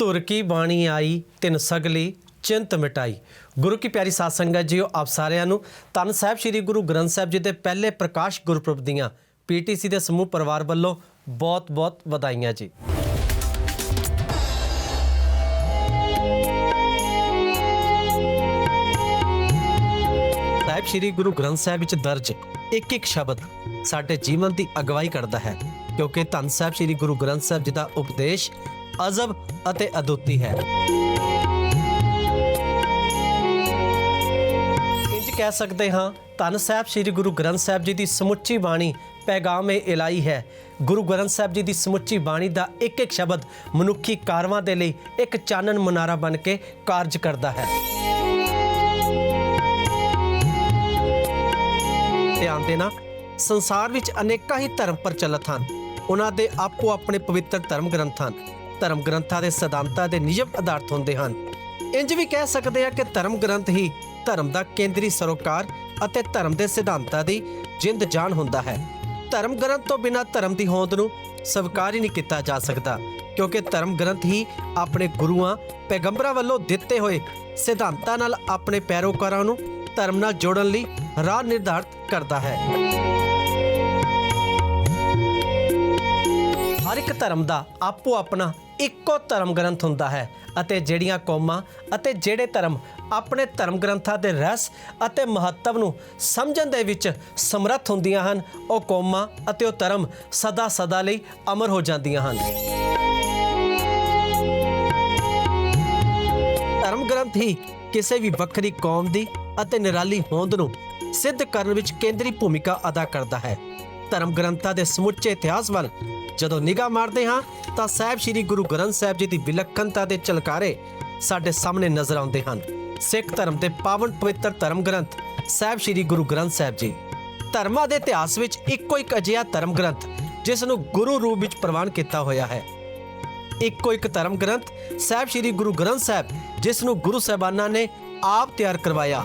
ਧੁਰ ਕੀ ਬਾਣੀ ਆਈ, ਤਿੰਨ ਸਗਲੀ, ਚਿੰਤ ਮਿਟਾਈ। ਗੁਰੂ ਕੀ ਪਿਆਰੀ ਸਾਧ ਸੰਗਤ ਜੀਓ, ਆਪ ਸਾਰਿਆਂ ਨੂੰ ਤਨ ਸਾਹਿਬ ਸ੍ਰੀ ਗੁਰੂ ਗ੍ਰੰਥ ਸਾਹਿਬ ਜੀ ਦੇ ਪਹਿਲੇ ਪ੍ਰਕਾਸ਼ ਗੁਰਪੁਰਬ ਦੀਆਂ ਪੀਟੀਸੀ ਦੇ ਸਮੂਹ ਪਰਿਵਾਰ ਵੱਲੋਂ ਬਹੁਤ-ਬਹੁਤ ਵਧਾਈਆਂ ਜੀ। ਸਾਹਿਬ ਸ੍ਰੀ ਗੁਰੂ ਗ੍ਰੰਥ ਸਾਹਿਬ ਵਿੱਚ ਦਰਜ ਇੱਕ ਇੱਕ ਸ਼ਬਦ ਸਾਡੇ ਜੀਵਨ ਦੀ ਅਗਵਾਈ ਕਰਦਾ ਹੈ, ਕਿਉਂਕਿ ਧੰਨ ਸਾਹਿਬ ਸ੍ਰੀ ਗੁਰੂ ਗ੍ਰੰਥ ਸਾਹਿਬ ਜੀ ਦਾ ਉਪਦੇਸ਼ ਅਜ਼ਬ ਅਤੇ ਅਦੁੱਤੀ ਹੈ। ਇੰਜ ਕਹਿ ਸਕਦੇ ਹਾਂ, ਧੰਨ ਸਾਹਿਬ ਸ੍ਰੀ ਗੁਰੂ ਗ੍ਰੰਥ ਸਾਹਿਬ ਜੀ ਦੀ ਸਮੁੱਚੀ ਬਾਣੀ ਪੈਗਾਮ-ਏ ਇਲਾਈ ਹੈ। ਗੁਰੂ ਗ੍ਰੰਥ ਸਾਹਿਬ ਜੀ ਦੀ ਸਮੁੱਚੀ ਬਾਣੀ ਦਾ ਇੱਕ ਇੱਕ ਸ਼ਬਦ ਮਨੁੱਖੀ ਕਾਰਵਾਂ ਦੇ ਲਈ ਇੱਕ ਚਾਨਣ ਮਨਾਰਾ ਬਣ ਕੇ ਕਾਰਜ ਕਰਦਾ ਹੈ। ਧਿਆਨ ਦੇਣਾ, ਸੰਸਾਰ ਵਿੱਚ ਅਨੇਕਾਂ ਹੀ ਧਰਮ ਪ੍ਰਚਲਿਤ ਹਨ। ਉਹਨਾਂ ਦੇ ਆਪੋ ਆਪਣੇ ਪਵਿੱਤਰ ਧਰਮ ਗ੍ਰੰਥ ਹਨ। ਧਰਮ ਗ੍ਰੰਥਾਂ ਦੇ ਸਿਧਾਂਤਾਂ ਦੇ ਨਿਯਮ ਆਧਾਰਿਤ ਹੁੰਦੇ ਹਨ। ਇੰਜ ਵੀ ਕਹਿ ਸਕਦੇ ਆ ਕਿ ਧਰਮ ਗ੍ਰੰਥ ਹੀ ਧਰਮ ਦਾ ਕੇਂਦਰੀ ਸਰੋਕਾਰ ਅਤੇ ਧਰਮ ਦੇ ਸਿਧਾਂਤਾਂ ਦੀ ਜਿੰਦ ਜਾਨ ਹੁੰਦਾ ਹੈ। ਧਰਮ ਗ੍ਰੰਥ ਤੋਂ ਬਿਨਾਂ ਧਰਮ ਦੀ ਹੋਂਦ ਨੂੰ ਸਵੀਕਾਰ ਹੀ ਨਹੀਂ ਕੀਤਾ ਜਾ ਸਕਦਾ, ਕਿਉਂਕਿ ਧਰਮ ਗ੍ਰੰਥ ਹੀ ਆਪਣੇ ਗੁਰੂਆਂ, ਪੈਗੰਬਰਾਂ ਵੱਲੋਂ ਦਿੱਤੇ ਹੋਏ ਸਿਧਾਂਤਾਂ ਨਾਲ ਆਪਣੇ ਪੈਰੋਕਾਰਾਂ ਨੂੰ ਧਰਮ ਨਾਲ ਜੋੜਨ ਲਈ ਰਾਹ ਨਿਰਧਾਰਤ ਕਰਦਾ ਹੈ। ਇੱਕ ਧਰਮ ਦਾ ਆਪੋ ਆਪਣਾ ਇੱਕੋ ਧਰਮ ਗ੍ਰੰਥ ਹੁੰਦਾ ਹੈ ਅਤੇ ਜਿਹੜੀਆਂ ਕੌਮਾਂ ਅਤੇ ਜਿਹੜੇ ਧਰਮ ਆਪਣੇ ਧਰਮ ਗ੍ਰੰਥਾਂ ਦੇ ਰਸ ਅਤੇ ਮਹੱਤਵ ਨੂੰ ਸਮਝਣ ਦੇ ਵਿੱਚ ਸਮਰੱਥ ਹੁੰਦੀਆਂ ਹਨ, ਉਹ ਕੌਮਾਂ ਅਤੇ ਉਹ ਧਰਮ ਸਦਾ ਸਦਾ ਲਈ ਅਮਰ ਹੋ ਜਾਂਦੀਆਂ ਹਨ। ਧਰਮ ਗ੍ਰੰਥ ਹੀ ਕਿਸੇ ਵੀ ਵੱਖਰੀ ਕੌਮ ਦੀ ਅਤੇ ਨਿਰਾਲੀ ਹੋਂਦ ਨੂੰ ਸਿੱਧ ਕਰਨ ਵਿੱਚ ਕੇਂਦਰੀ ਭੂਮਿਕਾ ਅਦਾ ਕਰਦਾ ਹੈ। ਧਰਮ ਗ੍ਰੰਥਾਂ ਦੇ ਸਮੁੱਚੇ ਇਤਿਹਾਸ ਵੱਲ। ਜਦੋਂ ਨਿਗਾਹ ਮਾਰਦੇ ਹਾਂ, ਤਾਂ ਸਾਹਿਬ ਸ੍ਰੀ ਗੁਰੂ ਗ੍ਰੰਥ ਸਾਹਿਬ ਜੀ ਦੀ ਵਿਲੱਖਣਤਾ ਦੇ ਝਲਕਾਰੇ ਸਾਡੇ ਸਾਹਮਣੇ ਨਜ਼ਰ ਆਉਂਦੇ ਹਨ। ਸਿੱਖ ਧਰਮ ਦੇ ਪਾਵਨ ਪਵਿੱਤਰ ਧਰਮ ਗ੍ਰੰਥ ਸਾਹਿਬ ਸ੍ਰੀ ਗੁਰੂ ਗ੍ਰੰਥ ਸਾਹਿਬ ਜੀ। ਧਰਮਾਂ ਦੇ ਇਤਿਹਾਸ ਵਿੱਚ ਇੱਕੋ ਇੱਕ ਅਜਿਹਾ ਧਰਮ ਗ੍ਰੰਥ ਜਿਸ ਨੂੰ ਗੁਰੂ ਰੂਪ ਵਿੱਚ ਪ੍ਰਵਾਨ ਕੀਤਾ ਹੋਇਆ ਹੈ। ਇੱਕੋ ਇੱਕ ਧਰਮ ਗ੍ਰੰਥ ਸਾਹਿਬ ਸ੍ਰੀ ਗੁਰੂ ਗ੍ਰੰਥ ਸਾਹਿਬ, ਜਿਸ ਨੂੰ ਗੁਰੂ ਸਾਹਿਬਾਨਾਂ ਨੇ ਆਪ ਤਿਆਰ ਕਰਵਾਇਆ।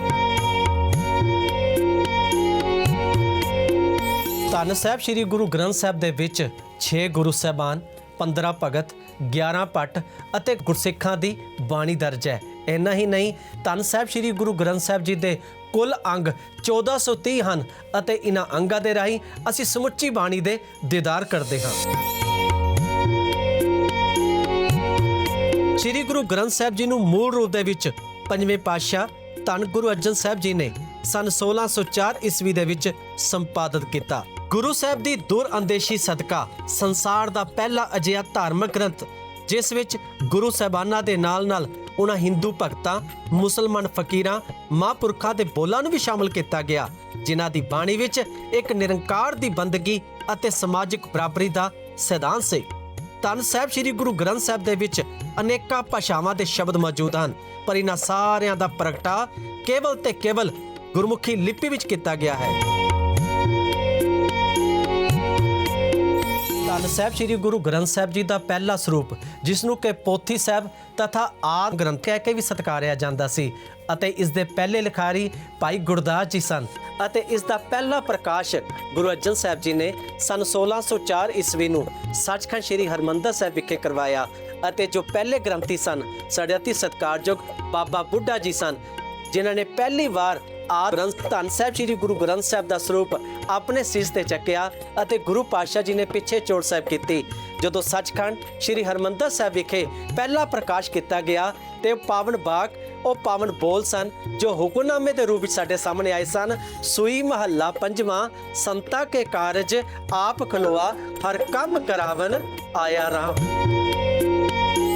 ਧੰਨ ਸਾਹਿਬ ਸ੍ਰੀ ਗੁਰੂ ਗ੍ਰੰਥ ਸਾਹਿਬ ਦੇ ਵਿੱਚ 6 ਗੁਰੂ ਸਾਹਿਬਾਨ 15 ਭਗਤ 11 ਪੱਟ ਅਤੇ ਗੁਰਸਿੱਖਾਂ ਦੀ ਬਾਣੀ ਦਰਜ ਹੈ। ਇੰਨਾ ਹੀ ਨਹੀਂ, ਧੰਨ ਸਾਹਿਬ ਸ੍ਰੀ ਗੁਰੂ ਗ੍ਰੰਥ ਸਾਹਿਬ ਜੀ ਦੇ ਕੁੱਲ ਅੰਗ 1430 ਹਨ ਅਤੇ ਇਹਨਾਂ ਅੰਗਾਂ ਦੇ ਰਾਹੀਂ ਅਸੀਂ ਸਮੁੱਚੀ ਬਾਣੀ ਦੇ ਦੀਦਾਰ ਕਰਦੇ ਹਾਂ। ਸ੍ਰੀ ਗੁਰੂ ਗ੍ਰੰਥ ਸਾਹਿਬ ਜੀ ਨੂੰ ਮੂਲ ਰੂਪ ਦੇ ਵਿੱਚ ਪੰਜਵੇਂ ਪਾਤਸ਼ਾਹ ਧੰਨ ਗੁਰੂ ਅਰਜਨ ਸਾਹਿਬ ਜੀ ਨੇ ਸਨ 1604 ਈਸਵੀ ਦੇ ਵਿੱਚ ਸੰਪਾਦਿਤ ਕੀਤਾ। ਗੁਰੂ ਸਾਹਿਬ ਦੀ ਦੁਰ ਅੰਦੇਸ਼ੀ ਸਦਕਾ ਸੰਸਾਰ ਦਾ ਪਹਿਲਾ ਅਜਿਹਾ ਧਾਰਮਿਕ ਗ੍ਰੰਥ, ਜਿਸ ਵਿੱਚ ਗੁਰੂ ਸਾਹਿਬਾਨਾਂ ਦੇ ਨਾਲ-ਨਾਲ ਉਹਨਾਂ ਹਿੰਦੂ ਭਗਤਾਂ, ਮੁਸਲਮਾਨ ਫਕੀਰਾਂ, ਮਹਾਂਪੁਰਖਾਂ ਦੇ ਬੋਲਾਂ ਨੂੰ ਵੀ ਸ਼ਾਮਲ ਕੀਤਾ ਗਿਆ, ਜਿਨ੍ਹਾਂ ਦੀ ਬਾਣੀ ਵਿੱਚ ਇੱਕ ਨਿਰੰਕਾਰ ਦੀ ਬੰਦਗੀ ਅਤੇ ਸਮਾਜਿਕ ਬਰਾਬਰੀ ਦਾ ਸਿਧਾਂਤ ਸੀ। ਧੰਨ ਸਾਹਿਬ ਸ੍ਰੀ ਗੁਰੂ ਗ੍ਰੰਥ ਸਾਹਿਬ ਦੇ ਵਿੱਚ ਅਨੇਕਾਂ ਭਾਸ਼ਾਵਾਂ ਦੇ ਸ਼ਬਦ ਮੌਜੂਦ ਹਨ, ਪਰ ਇਹਨਾਂ ਸਾਰਿਆਂ ਦਾ ਪ੍ਰਗਟਾ ਕੇਵਲ ਤੇ ਕੇਵਲ ਗੁਰਮੁਖੀ ਲਿਪੀ ਵਿੱਚ ਕੀਤਾ ਗਿਆ ਹੈ। ਧੰਨ ਸਾਹਿਬ, ਸ੍ਰੀ ਗੁਰੂ ਗ੍ਰੰਥ ਸਾਹਿਬ ਜੀ ਦਾ ਪਹਿਲਾ ਸਰੂਪ, ਜਿਸ ਨੂੰ ਕਿ ਪੋਥੀ ਸਾਹਿਬ ਤਥਾ ਆਦ ਗ੍ਰੰਥ ਕਹਿ ਕੇ ਵੀ ਸਤਕਾਰਿਆ ਜਾਂਦਾ ਸੀ ਅਤੇ ਇਸ ਦੇ ਪਹਿਲੇ ਲਿਖਾਰੀ ਭਾਈ ਗੁਰਦਾਸ ਜੀ ਸਨ ਅਤੇ ਇਸ ਦਾ ਪਹਿਲਾ ਪ੍ਰਕਾਸ਼ ਗੁਰੂ ਅਰਜਨ ਸਾਹਿਬ ਜੀ ਨੇ ਸਨ 1604 ਈਸਵੀ ਨੂੰ ਸੱਚਖੰਡ ਸ੍ਰੀ ਹਰਮੰਦਰ ਸਾਹਿਬ ਵਿਖੇ ਕਰਵਾਇਆ ਅਤੇ ਜੋ ਪਹਿਲੇ ਗ੍ਰੰਥੀ ਸਨ, ਸਾਡੇ ਅਤੀ ਸਤਿਕਾਰਯੋਗ ਬਾਬਾ ਬੁੱਢਾ ਜੀ ਸਨ, ਜਿਨ੍ਹਾਂ ਨੇ ਪਹਿਲੀ ਵਾਰ ਆਪ ਧੰਨ ਸਾਹਿਬ, ਸ੍ਰੀ ਗੁਰੂ ਗ੍ਰੰਥ ਸਾਹਿਬ ਦਾ ਸਰੂਪ ਆਪਣੇ ਸਿਰ ਤੇ ਚੱਕਿਆ ਅਤੇ ਗੁਰੂ ਪਾਤਸ਼ਾਹ ਜੀ ਨੇ ਪਿੱਛੇ ਚੋੜ ਸਾਹਿਬ ਕੀਤੀ। ਜਦੋਂ ਸੱਚਖੰਡ ਸ੍ਰੀ ਹਰਮੰਦਰ ਸਾਹਿਬ ਵਿਖੇ ਪਹਿਲਾ ਪ੍ਰਕਾਸ਼ ਕੀਤਾ ਗਿਆ, ਤੇ ਪਾਵਨ ਬਾਗ, ਉਹ ਪਾਵਨ ਬੋਲ ਸਨ, ਜੋ ਹੁਕਮਨਾਮੇ ਦੇ ਰੂਪ ਵਿੱਚ ਸਾਡੇ ਸਾਹਮਣੇ ਆਏ ਸਨ। ਸੂਈ ਮਹੱਲਾ ਪੰਜਵਾਂ, ਸੰਤਾ ਕੇ ਕਾਰਜ, ਆਪ ਖਲੋਆ, ਹਰ ਕੰਮ ਕਰਾਵਨ ਆਇਆ ਰਾਮ।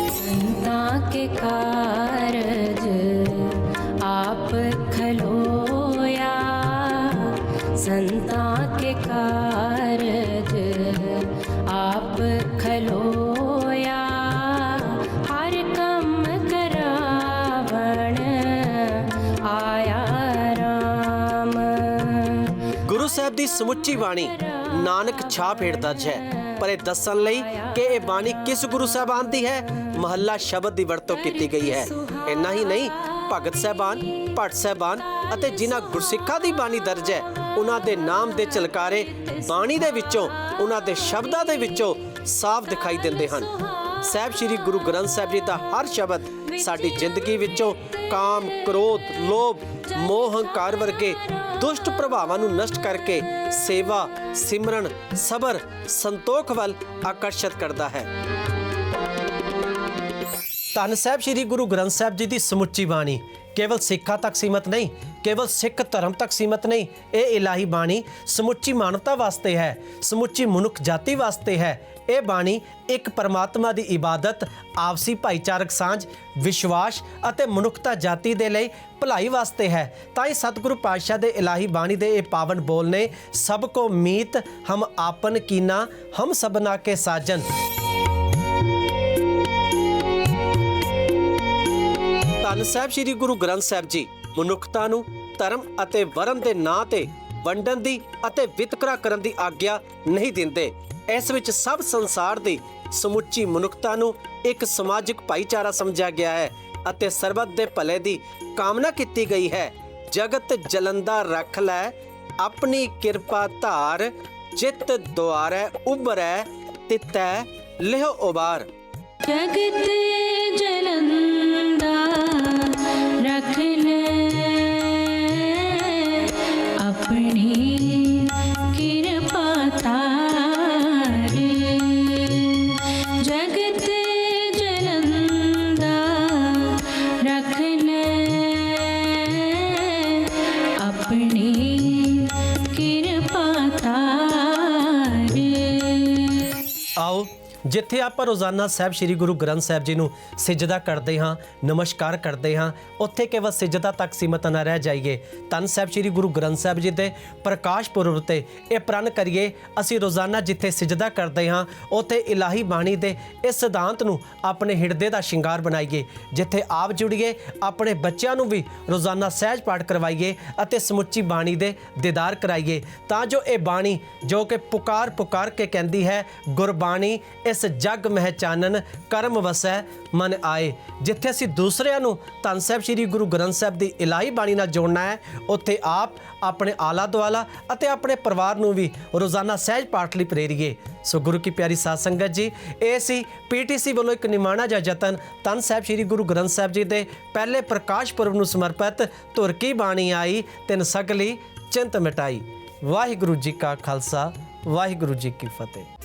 ਸੰਤਾ ਕੇ ਕਾਰਜ संता के कारज आप खलोया हर कम करावण आया राम ਗੁਰੂ ਸਾਹਿਬ ਦੀ ਸਮੁੱਚੀ ਬਾਣੀ ਨਾਨਕ ਛਾਪ ਹੇਠ ਦਰਜ ਹੈ ਪਰ ਇਹ ਦੱਸਣ ਲਈ ਕਿ ਇਹ ਬਾਣੀ ਕਿਸ ਗੁਰੂ ਸਾਹਿਬਾਨ ਦੀ ਹੈ ਮਹੱਲਾ ਸ਼ਬਦ ਦੀ ਵਰਤੋਂ ਕੀਤੀ ਗਈ ਹੈ ਇੰਨਾ ਹੀ ਨਹੀਂ ਭਗਤ ਸਾਹਿਬਾਨ ਭੱਟ ਸਾਹਿਬਾਨ ਅਤੇ ਜਿਨ੍ਹਾਂ ਗੁਰਸਿੱਖਾਂ ਦੀ ਬਾਣੀ ਦਰਜ ਹੈ ਉਹਨਾਂ ਦੇ ਨਾਮ ਦੇ ਚਲਕਾਰੇ ਬਾਣੀ ਦੇ ਵਿੱਚੋਂ ਉਹਨਾਂ ਦੇ ਸ਼ਬਦਾਂ ਦੇ ਵਿੱਚੋਂ ਸਾਫ਼ ਦਿਖਾਈ ਦਿੰਦੇ ਹਨ ਸਾਹਿਬ ਸ੍ਰੀ ਗੁਰੂ ਗ੍ਰੰਥ ਸਾਹਿਬ ਜੀ ਦਾ ਹਰ ਸ਼ਬਦ ਸਾਡੀ ਜ਼ਿੰਦਗੀ ਵਿੱਚੋਂ ਕਾਮ, ਕ੍ਰੋਧ, ਲੋਭ, ਮੋਹ, ਹੰਕਾਰ ਵਰਗੇ ਦੁਸ਼ਟ ਪ੍ਰਭਾਵਾਂ ਨੂੰ ਨਸ਼ਟ ਕਰਕੇ ਸੇਵਾ, ਸਿਮਰਨ, ਸਬਰ, ਸੰਤੋਖ ਵੱਲ ਆਕਰਸ਼ਿਤ ਕਰਦਾ ਹੈ। ਧੰਨ ਸਾਹਿਬ ਸ੍ਰੀ ਗੁਰੂ ਗ੍ਰੰਥ ਸਾਹਿਬ ਜੀ ਦੀ ਸਮੁੱਚੀ ਬਾਣੀ। ਕੇਵਲ ਸਿੱਖਾਂ ਤੱਕ ਸੀਮਤ ਨਹੀਂ, ਕੇਵਲ ਸਿੱਖ ਧਰਮ ਤੱਕ ਸੀਮਤ ਨਹੀਂ, ਇਹ ਇਲਾਹੀ ਬਾਣੀ ਸਮੁੱਚੀ ਮਾਨਵਤਾ ਵਾਸਤੇ ਹੈ, ਸਮੁੱਚੀ ਮਨੁੱਖ ਜਾਤੀ ਵਾਸਤੇ ਹੈ। ਇਹ ਬਾਣੀ ਇੱਕ ਪਰਮਾਤਮਾ ਦੀ ਇਬਾਦਤ, ਆਪਸੀ ਭਾਈਚਾਰਕ ਸਾਂਝ, ਵਿਸ਼ਵਾਸ ਅਤੇ ਮਨੁੱਖਤਾ ਜਾਤੀ ਦੇ ਲਈ ਭਲਾਈ ਵਾਸਤੇ ਹੈ। ਤਾਂ ਹੀ ਸਤਿਗੁਰੂ ਪਾਤਸ਼ਾਹ ਦੇ ਇਲਾਹੀ ਬਾਣੀ ਦੇ ਇਹ ਪਾਵਨ ਬੋਲ ਨੇ, ਸਭ ਕੋ ਮੀਤ ਹਮ ਆਪਨ ਕੀਨਾ, ਹਮ ਸਭਨਾ ਕੇ ਸਾਜਨ। ਧੰਨ ਸਾਹਿਬ, ਸ੍ਰੀ ਗੁਰੂ ਗ੍ਰੰਥ ਸਾਹਿਬ ਜੀ, ਮਨੁੱਖਤਾ ਨੂੰ ਧਰਮ ਅਤੇ ਵਰਨ ਦੇ ਨਾਂ ਤੇ ਵੰਡਣ ਦੀ ਅਤੇ ਵਿਤਕਰਾ ਕਰਨ ਦੀ ਆਗਿਆ ਨਹੀਂ ਦਿੰਦੇ। ਇਸ ਵਿੱਚ ਸਭ ਸੰਸਾਰ ਦੀ ਸਮੁੱਚੀ ਮਨੁੱਖਤਾ ਨੂੰ ਇੱਕ ਸਮਾਜਿਕ ਭਾਈਚਾਰਾ ਸਮਝਿਆ ਗਿਆ ਹੈ ਅਤੇ ਸਰਬੱਤ ਦੇ ਭਲੇ ਦੀ ਕਾਮਨਾ ਕੀਤੀ ਗਈ ਹੈ। ਜਗਤ ਜਲੰਦਾ ਰੱਖ ਲੈ, ਆਪਣੀ ਕਿਰਪਾ ਧਾਰ, ਜਿਤ ਦੁਆਰੈ ਉਬਰੈ ਤਿਤੈ, ਲਿਹੁ ਉਬਾਰ ਜਗਤ ਜਲੰਦਾ ਜਿੱਥੇ ਆਪਾਂ ਰੋਜ਼ਾਨਾ ਸਾਹਿਬ ਸ੍ਰੀ ਗੁਰੂ ਗ੍ਰੰਥ ਸਾਹਿਬ ਜੀ ਨੂੰ ਸਿਜਦਾ ਕਰਦੇ ਹਾਂ, ਨਮਸਕਾਰ ਕਰਦੇ ਹਾਂ, ਉੱਥੇ ਕੇਵਲ ਸਿਜਦਾ ਤੱਕ ਸੀਮਤ ਨਾ ਰਹਿ ਜਾਈਏ। ਤਨ ਸਾਹਿਬ ਸ੍ਰੀ ਗੁਰੂ ਗ੍ਰੰਥ ਸਾਹਿਬ ਜੀ ਦੇ ਪ੍ਰਕਾਸ਼ ਪੁਰਬ ਤੇ ਇਹ ਪ੍ਰਣ ਕਰੀਏ, ਅਸੀਂ ਰੋਜ਼ਾਨਾ ਜਿੱਥੇ ਸਿਜਦਾ ਕਰਦੇ ਹਾਂ, ਉੱਥੇ ਇਲਾਹੀ ਬਾਣੀ ਦੇ ਇਸ ਸਿਧਾਂਤ ਨੂੰ ਆਪਣੇ ਹਿਰਦੇ ਦਾ ਸ਼ਿੰਗਾਰ ਬਣਾਈਏ, ਜਿੱਥੇ ਆਪ ਜੁੜੀਏ, ਆਪਣੇ ਬੱਚਿਆਂ ਨੂੰ ਵੀ ਰੋਜ਼ਾਨਾ ਸਹਿਜ ਪਾਠ ਕਰਵਾਈਏ ਅਤੇ ਸਮੁੱਚੀ ਬਾਣੀ ਦੇ ਦੀਦਾਰ ਕਰਾਈਏ। ਤਾਂ ਜੋ ਇਹ ਬਾਣੀ ਜੋ ਕਿ ਪੁਕਾਰ ਪੁਕਾਰ ਕੇ ਕਹਿੰਦੀ ਹੈ, ਗੁਰਬਾਣੀ ਇਸ ਜਗ ਮਹਿ ਚਾਨਣ ਕਰਮ ਵਸੈ ਮਨ ਆਏ। ਜਿੱਥੇ ਅਸੀਂ ਦੂਸਰਿਆਂ ਨੂੰ ਧੰਨ ਸਾਹਿਬ ਸ੍ਰੀ ਗੁਰੂ ਗ੍ਰੰਥ ਸਾਹਿਬ ਦੀ ਇਲਾਹੀ ਬਾਣੀ ਨਾਲ ਜੋੜਨਾ ਹੈ, ਉੱਥੇ ਆਪ ਆਪਣੇ ਆਲਾ ਦੁਆਲਾ ਅਤੇ ਆਪਣੇ ਪਰਿਵਾਰ ਨੂੰ ਵੀ ਰੋਜ਼ਾਨਾ ਸਹਿਜ ਪਾਠ ਲਈ ਪ੍ਰੇਰੀਏ। ਸੋ ਗੁਰੂ ਕੀ ਪਿਆਰੀ ਸਾਧ ਸੰਗਤ ਜੀ, ਇਹ ਸੀ ਪੀਟੀਸੀ ਵੱਲੋਂ ਇੱਕ ਨਿਮਾਣਾ ਜਿਹਾ ਯਤਨ ਧੰਨ ਸਾਹਿਬ ਸ੍ਰੀ ਗੁਰੂ ਗ੍ਰੰਥ ਸਾਹਿਬ ਜੀ ਦੇ ਪਹਿਲੇ ਪ੍ਰਕਾਸ਼ ਪੁਰਬ ਨੂੰ ਸਮਰਪਿਤ ਧੁਰ ਕੀ ਬਾਣੀ ਆਈ, ਤਿੰਨ ਸਗਲੀ ਚਿੰਤ ਮਿਟਾਈ। ਵਾਹਿਗੁਰੂ ਜੀ ਕਾ ਖਾਲਸਾ, ਵਾਹਿਗੁਰੂ ਜੀ ਕੀ ਫਤਿਹ।